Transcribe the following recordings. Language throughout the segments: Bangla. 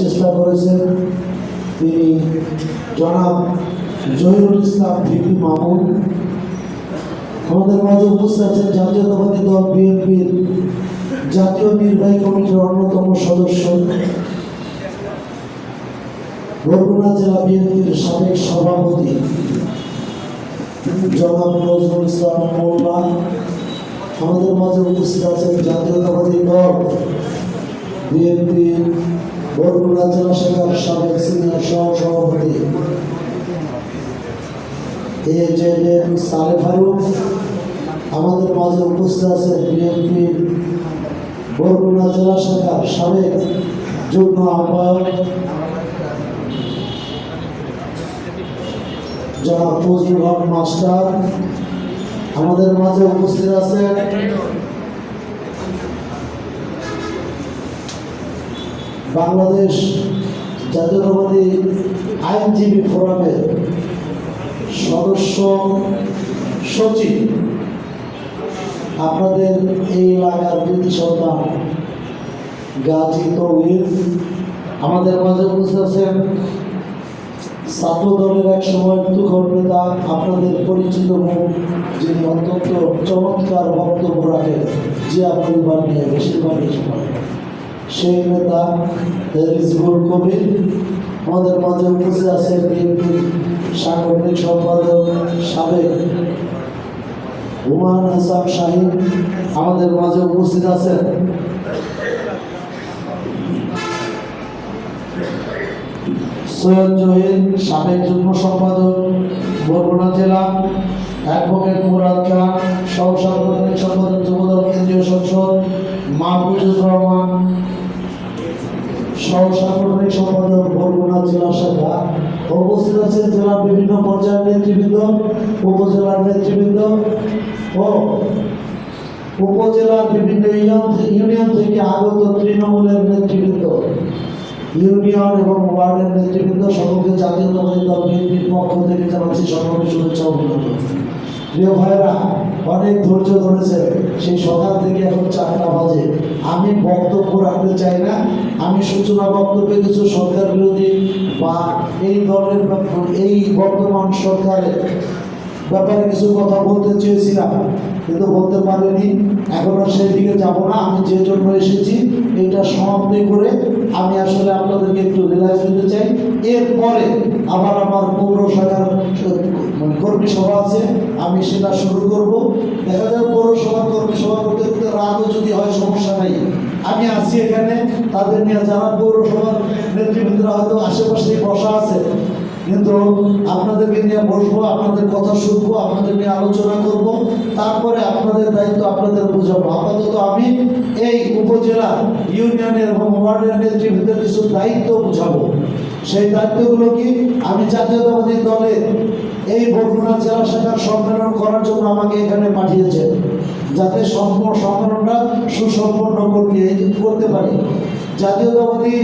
চেষ্টা করেছেন। তিনি জনাব জহিরুল ইসলাম ভিপি মামুন। আমাদের মাঝে উপস্থিত আছেন জাতীয়তাবাদী দল বিএনপির জাতীয় নির্বাহী কমিটির অন্যতম সদস্য। বরগুনা জেলা বিএনপির সাবেক সভাপতি জনাব নজরুল ইসলাম মোল্লা। আমাদের মাঝে উপস্থিত আছেন জাতীয়তাবাদী দল বিএনপি বরগুনা জেলা শাখার সাবেক সিনিয়র সহ এ জে এম সালে ফারুক, আমাদের মাঝে উপস্থিত আছেন বিএনপি বরগুনা জেলা শাখার সাবেক যুগ্ম আহ্বায়ক জনাব ফজলুল হক মাস্টার, আমাদের মাঝে উপস্থিত আছেন বাংলাদেশ জাতীয়তাবাদী আইনজীবী ফোরামের সদস্য সচিব। আপনাদের এই এলাকার কৃতি সন্তান গাজী তৌহিদ, আমাদের মাঝে আছেন ছাত্র দলের এক সময় তুখর নেতা, আপনাদের পরিচিত মুখ যিনি অত্যন্ত চমৎকার বক্তব্য রাখেন জিয়া পরিবার নিয়ে বেশিরভাগই সময়। সেই নেতা রিজবুল কবির, আমাদের মাঝে উপস্থিত আছেন বিএনপির সাংগঠনিক সম্পাদক সাবেক হুমায়ুন হাসান শাহিন আমাদের মাঝে উপস্থিত আছেন। সৈয়দ জহির, সাবেক যুগ্ম সম্পাদক, বরগুনা জেলা, অ্যাডভোকেট মুরাদ খান সহ সাংগঠনিক সম্পাদক, যুবদল, কেন্দ্রীয় সংসদ, মাহফুজুর রহমান সহ সাংগঠনিক সম্পাদক বরগুনা জেলা শাখা, উপস্থিত আছেন জেলার বিভিন্ন পর্যায়ের নেতৃবৃন্দ, উপজেলার নেতৃবৃন্দ ও উপজেলার বিভিন্ন ইউনিয়ন থেকে আগত তৃণমূলের নেতৃবৃন্দ, ইউনিয়ন এবং ওয়ার্ডের নেতৃবৃন্দ সকলকে জাতীয়তাবাদী দল বিএনপির পক্ষ থেকে জানাচ্ছি সকলকে শুভেচ্ছা অভিনন্দন। প্রিয় ভাইরা অনেক ধৈর্য ধরেছে সেই সকাল থেকে এখন চারটা বাজে। আমি বক্তব্য রাখতে চাই না। আমি সূচনা বক্তব্যে কিছু সরকার বিরোধী বা এই বা এই বর্তমান সরকারের ব্যাপারে কিছু কথা বলতে চেয়েছিলাম, কিন্তু বলতে পারিনি। এখন আর সেই দিকে যাব না। আমি যে জন্য এসেছি, এটা সমাপ্তি করে আমি আসলে আপনাদেরকে একটু রিলাইজ দিতে চাই। এরপরে আবার কর্মী সভা আছে, আমি সেটা শুরু করব। দেখা যায় পৌরসভার কর্মী সভা করতে করতে রাতও যদি হয়, সমস্যা নাই। আমি আছি এখানে, তাদের নিয়ে যারা পৌরসভার নেতৃবৃন্দরা হয়তো আশেপাশেই বসা আছে, কিন্তু আপনাদেরকে নিয়ে বসবো, আপনাদের কথা শুনব, আপনাদের নিয়ে আলোচনা করব। তারপরে আপনাদের দায়িত্ব আপনাদের বুঝাবো। আপাতত আমি এই উপজেলা ইউনিয়নের এবং ওয়ার্ডের নেতৃবৃন্দের কিছু দায়িত্ব বুঝাবো। সেই দায়িত্বগুলো কি? আমি জাতীয়তাবাদী বরগুনা জেলা শাখার সম্মেলন করার জন্য আমাকে এখানে পাঠিয়েছে যাতে সম্পূর্ণ সম্মেলনটা সুসম্পন্ন করতে করতে পারি। জাতীয়তাবাদী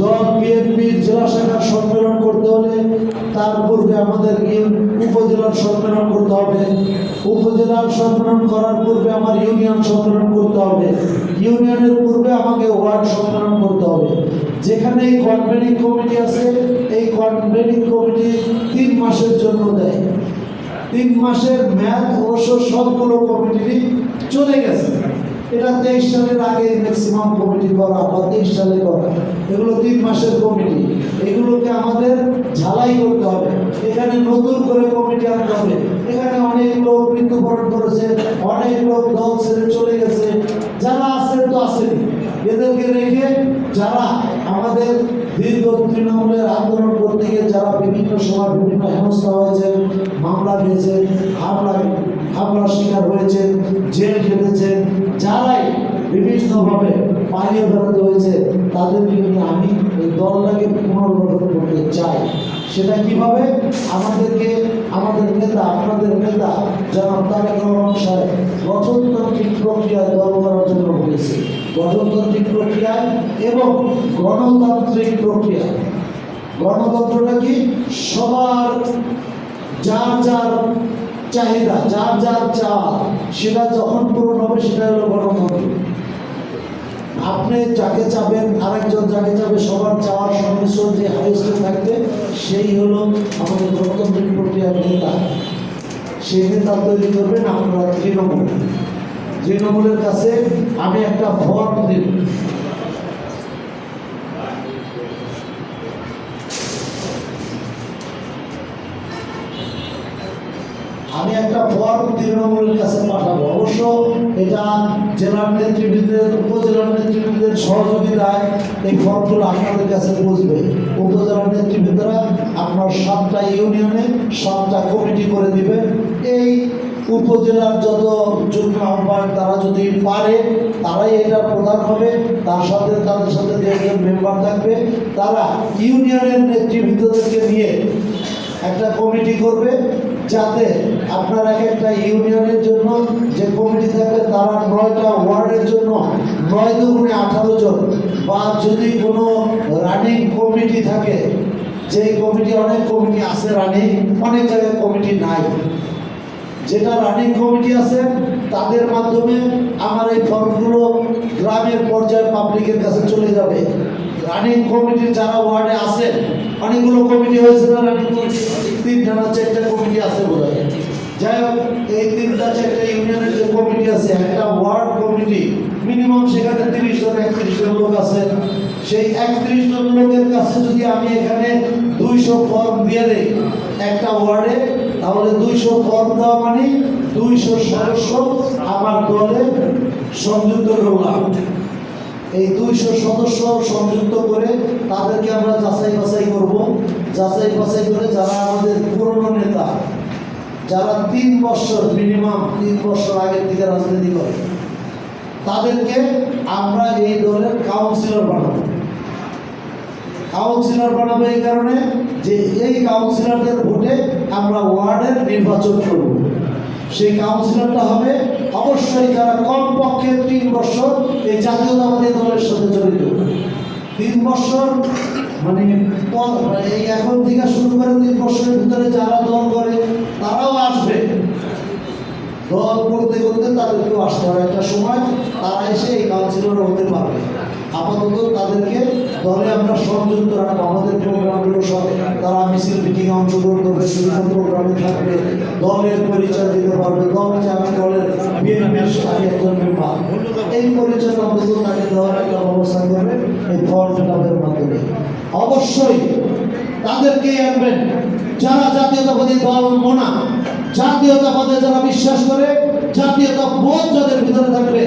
দল বিএনপির জেলা শাখার সম্মেলন করতে হলে তার পূর্বে আমাদের উপজেলার সম্মেলন করতে হবে। উপজেলার সম্মেলন করার পূর্বে আমার ইউনিয়ন সম্মেলন করতে হবে। ইউনিয়নের পূর্বে আমাকে ওয়ার্ড সম্মেলন করতে হবে। যেখানে এই কনভেনিং কমিটি আছে, এই কনভেনিং কমিটি তিন মাসের জন্য দেয় তিন মাসের ম্যাথ অবশ্য সবগুলো কমিটিরই চলে গেছে। এটা তেইশ সালের আগে ম্যাক্সিমাম কমিটি করা বা তেইশ সালে করা। এগুলো তিন মাসের কমিটি এগুলোকে আমাদের ঝালাই করতে হবে। এখানে নতুন করে কমিটি আনতে হবে। এখানে অনেক লোক মৃত্যুবরণ করেছে, অনেক লোক দল ছেড়ে চলে গেছে। যারা আছে তো আসেনি এদেরকে রেখে যারা আমাদের দীর্ঘ তৃণমূলের আন্দোলন করতে গিয়ে যারা বিভিন্ন সময় বিভিন্ন হেনস্থা হয়েছে মামলা খেয়েছে হামলা, হামলার শিকার হয়েছে জেল খেটেছে যারাই বিভিন্নভাবে পালিয়ে বেড়াতে হয়েছে, তাদেরকে নিয়ে আমি এই দলটাকে পুনর্গঠন করতে চাই। সেটা কীভাবে? আমাদেরকে, আমাদের নেতা, আপনাদের নেতা, জনাব তারেক রহমান সাহেব প্রক্রিয়ায় দল করার জন্য বলেছে। গঠনতান্ত্রিক প্রক্রিয়ায় এবং গণতান্ত্রিক প্রক্রিয়ায়। গণতন্ত্রটা কি? সবার যার যার চাহিদা, যার যার চাওয়া, সেটা যখন পূরণ হবে সেটা হলো গণতন্ত্র। আপনি যাকে চাবেন, আরেকজন যাকে চাবে, সবার চাওয়ার সংমিশ্রণ যে হাইস্টে থাকবে, সেই হলো আমাদের গণতান্ত্রিক প্রক্রিয়ার নেতা। সেই নেতা তৈরি করবেন আপনারা তৃণমূল। তৃণমূলের কাছে আমি একটা ফর্ম দেব। আমি একটা ফর্ম তৃণমূলের কাছে পাঠাবো। অবশ্য এটা জেলার নেতৃবৃন্দের, উপজেলার নেতৃবৃন্দের সহযোগিতায় এই ফর্মগুলো আপনাদের কাছে পৌঁছবে। উপজেলার নেতৃবৃন্দরা আপনার সাতটা ইউনিয়নে সাতটা কমিটি করে দিবে। এই উপজেলার যত যুগ্ম আহ্বায়ক তারা যদি পারে, তারাই এটা প্রধান হবে। তার সাথে তাদের সাথে যে একজন মেম্বার থাকবে, তারা ইউনিয়নের নেতৃবৃন্দদেরকে নিয়ে একটা কমিটি করবে। যাতে আপনার এক একটা ইউনিয়নের জন্য যে কমিটি থাকবে, তারা নয়টা ওয়ার্ডের জন্য নয় দুগুণে আঠারো জন, বা যদি কোনো রানিং কমিটি থাকে যে কমিটি অনেক কমিটি আছে রানিং অনেক জায়গায় কমিটি নাই। যেটা রানিং কমিটি আছে, তাদের মাধ্যমে আমার এই ফর্মগুলো গ্রামের পর্যায়ে পাবলিকের কাছে চলে যাবে। রানিং কমিটির যারা ওয়ার্ডে আছে, অনেকগুলো কমিটি হয়েছে না রানিং কমিটি তিনটা না চারটা কমিটি আছে বোধ হয় যাই হোক, এই তিনটা চারটা ইউনিয়নের যে কমিটি আছে, একটা ওয়ার্ড কমিটি, মিনিমাম সেখানে তিরিশ জন, একত্রিশ জন লোক আছে। সেই একত্রিশ জন লোকের কাছে যদি আমি এখানে দুইশো ফর্ম দিয়ে দেই, একটা ওয়ার্ডে, তাহলে দুইশো ফর্ম দেওয়া মানে দুইশো সদস্য আমার দলে সংযুক্ত করলাম এই দুইশো সদস্য সংযুক্ত করে তাদেরকে আমরা যাচাই বাছাই করব। যাচাই বাছাই করে যারা আমাদের পুরনো নেতা, যারা তিন বছর মিনিমাম তিন বছর আগের থেকে রাজনীতি করে, তাদেরকে আমরা এই দলের কাউন্সিলর বানাবো। কাউন্সিলর বানাবো এই কারণে যে এই কাউন্সিলরদের ভোটে আমরা ওয়ার্ডের নির্বাচন করব। সেই কাউন্সিলরটা হবে অবশ্যই যারা কমপক্ষে তিন বছর এই জাতীয়তাবাদী দলের সাথে জড়িত। তিন বছর মানে এখন থেকে শুরু করে তিন বছরের ভিতরে যারা দল করে, তারাও আসবে। দল করতে করতে তাদেরকেও আসতে হবে। একটা সময় তারা এসে এই কাউন্সিলর হতে পারবে। আপাতত তাদেরকে দলে আমরা সংযুক্ত রাখব। আমাদের প্রোগ্রামগুলো সব, তারা মিছিল, মিটিং অংশগ্রহণ করবে, বিভিন্ন প্রোগ্রামে থাকবে। দলের পরিচয় দিতে পারবে। দল যে আমি দলের বিএনপির আমি একজন এই পরিচয় অন্তত তাকে দেওয়ার একটা ব্যবস্থা করবেন, এই ফর্ম ফিলাপের মাধ্যমে। অবশ্যই তাদেরকে আনবেন। যারা জাতীয়তাবাদী দল মোনা, জাতীয়তাবাদে যারা বিশ্বাস করে জাতীয়তা বোধ যাদের ভিতরে থাকবে